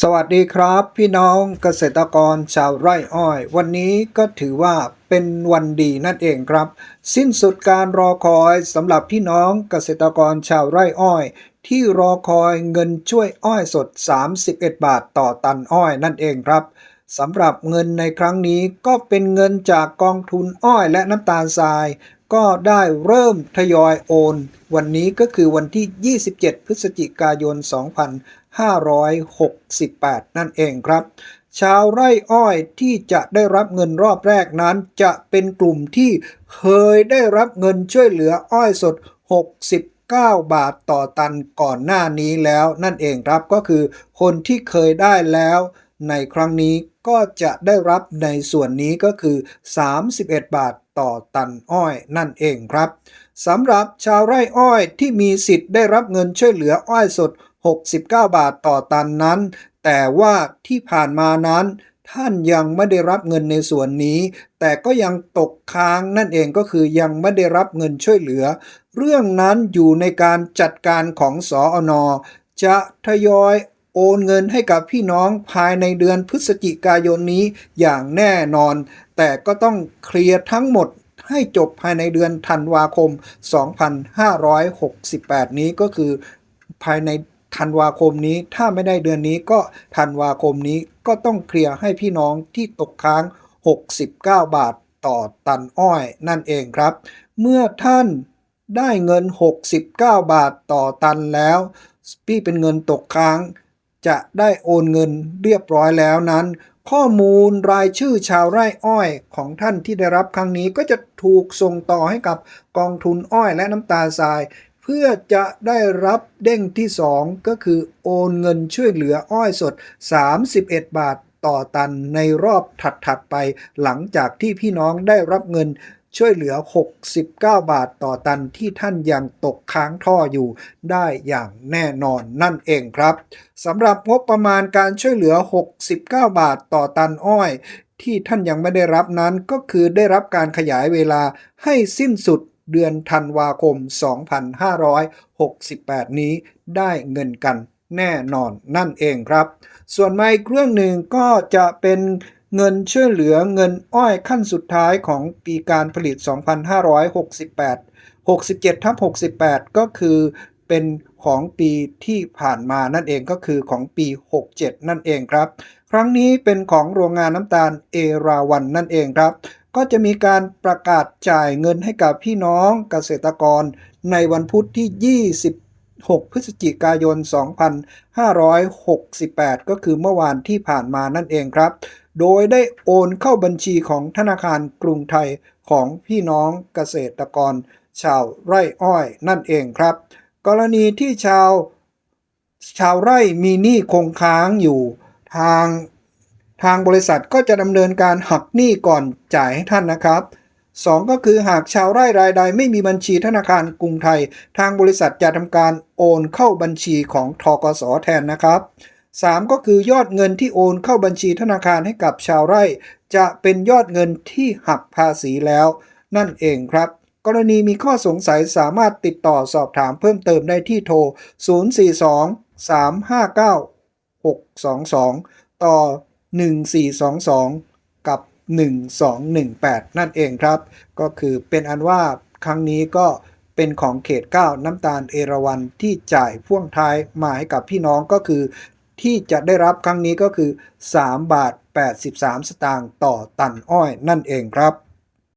สวัสดีครับพี่น้องเกษตรกรชาวไร่อ้อย วันนี้ก็ถือว่าเป็นวันดีนั่นเองครับ สิ้นสุดการรอคอยสำหรับพี่น้องเกษตรกรชาวไร่อ้อย ที่รอคอยเงินช่วยอ้อยสด 31 บาทต่อตันอ้อยนั่นเองครับสำหรับเงินในครั้งนี้ก็เป็นเงินจากกองทุนอ้อยและน้ำตาลทราย ก็ได้เริ่มทยอยโอน วันนี้ก็คือวันที่ 27 พฤศจิกายน 2568 นั่นเองครับ ชาวไร่อ้อยที่จะได้รับเงินรอบแรกนั้น จะเป็นกลุ่มที่เคยได้รับเงินช่วยเหลืออ้อยสด69บาทต่อตันก่อนหน้านี้แล้วนั่นเองครับก็คือคนที่เคยได้แล้ว ในครั้งนี้ก็จะได้รับในส่วนนี้ก็คือ 31 บาทต่อตันอ้อยนั่นเองครับสำหรับชาวไร่อ้อยที่มีสิทธิ์ได้รับเงินช่วยเหลืออ้อยสด 69 บาทต่อตันนั้น แต่ว่าที่ผ่านมานั้น ท่านยังไม่ได้รับเงินในส่วนนี้ แต่ก็ยังตกค้างนั่นเองก็คือยังไม่ได้รับเงินช่วยเหลือ เรื่องนั้นอยู่ในการจัดการของสออนจะทยอยโอนเงินให้กับพี่น้องภายในเดือนพฤศจิกายนนี้อย่างแน่นอน แต่ก็ต้องเคลียร์ทั้งหมดให้จบภายในเดือนธันวาคม 2568 นี้ก็คือภายใน ธันวาคมนี้ถ้าไม่ได้เดือนนี้ก็ธันวาคมนี้ก็ต้องเคลียร์ให้พี่น้องที่ตกค้าง 69 บาทต่อตันอ้อยนั่นเองครับ เมื่อท่านได้เงิน 69 บาทต่อตันแล้ว พี่เป็นเงินตกค้าง จะได้โอนเงินเรียบร้อยแล้วนั้น ข้อมูลรายชื่อชาวไร่อ้อยของท่านที่ได้รับครั้งนี้ก็จะถูกส่งต่อให้กับกองทุนอ้อยและน้ำตาลทราย พื่อจะได้รับเด้งที่ 2 ก็คือโอนเงินช่วยเหลืออ้อยสด 31 บาทต่อตันในรอบถัด ๆ ไปหลังจากที่พี่น้องได้รับเงินช่วยเหลือ 69 บาทต่อตันที่ท่านยังตกค้างท่ออยู่ได้อย่างแน่นอนนั่นเองครับสำหรับงบประมาณการช่วยเหลือ 69 บาทต่อตันอ้อยที่ท่านยังไม่ได้รับนั้นก็คือได้รับการขยายเวลาให้สิ้นสุด เดือนธันวาคม 2568 นี้ได้เงินกันแน่นอนนั่นเองครับ ส่วนมาอีกเรื่องหนึ่งก็จะเป็นเงินช่วยเหลือเงินอ้อยขั้นสุดท้ายของปีการผลิต 2568 67ทับ68 ก็คือเป็นของปีที่ผ่านมานั่นเองก็คือของปี 67 นั่นเองครับ ครั้งนี้เป็นของโรงงานน้ำตาลเอราวันนั่นเองครับ ก็จะมีการประกาศจ่ายเงินให้กับพี่น้องเกษตรกรในวันพุธที่ 26 พฤศจิกายน 2568 ก็คือเมื่อวานที่ผ่านมานั่นเองครับ โดยได้โอนเข้าบัญชีของธนาคารกรุงไทยของพี่น้องเกษตรกร ชาวไร่อ้อยนั่นเองครับ กรณีที่ชาวชาวไร่มีหนี้คงค้างอยู่ทาง ทางบริษัทก็จะดำเนินการหักหนี้ก่อนจ่ายให้ท่านนะครับ 2 ก็คือหากชาวไร่รายใดไม่มีบัญชีธนาคารกรุงไทย ทางบริษัทจะทำการโอนเข้าบัญชีของทกสแทนนะครับ 3 ก็คือยอดเงินที่โอนเข้าบัญชีธนาคารให้กับชาวไร่ จะเป็นยอดเงินที่หักภาษีแล้ว นั่นเองครับกรณีมีข้อสงสัยสามารถติดต่อสอบถามเพิ่มเติมได้ที่โทร 042 359 622 ต่อ 1422 กับ 1218 นั่นเองครับ ก็คือเป็นอันว่าครั้งนี้ก็เป็นของเขต 9 น้ำตาลเอราวันที่จ่ายพ่วงท้ายมาให้กับพี่น้องก็คือ ที่จะได้รับครั้งนี้ก็คือ 3 บาท 83 สตางค์ต่อตันอ้อยนั่นเองครับ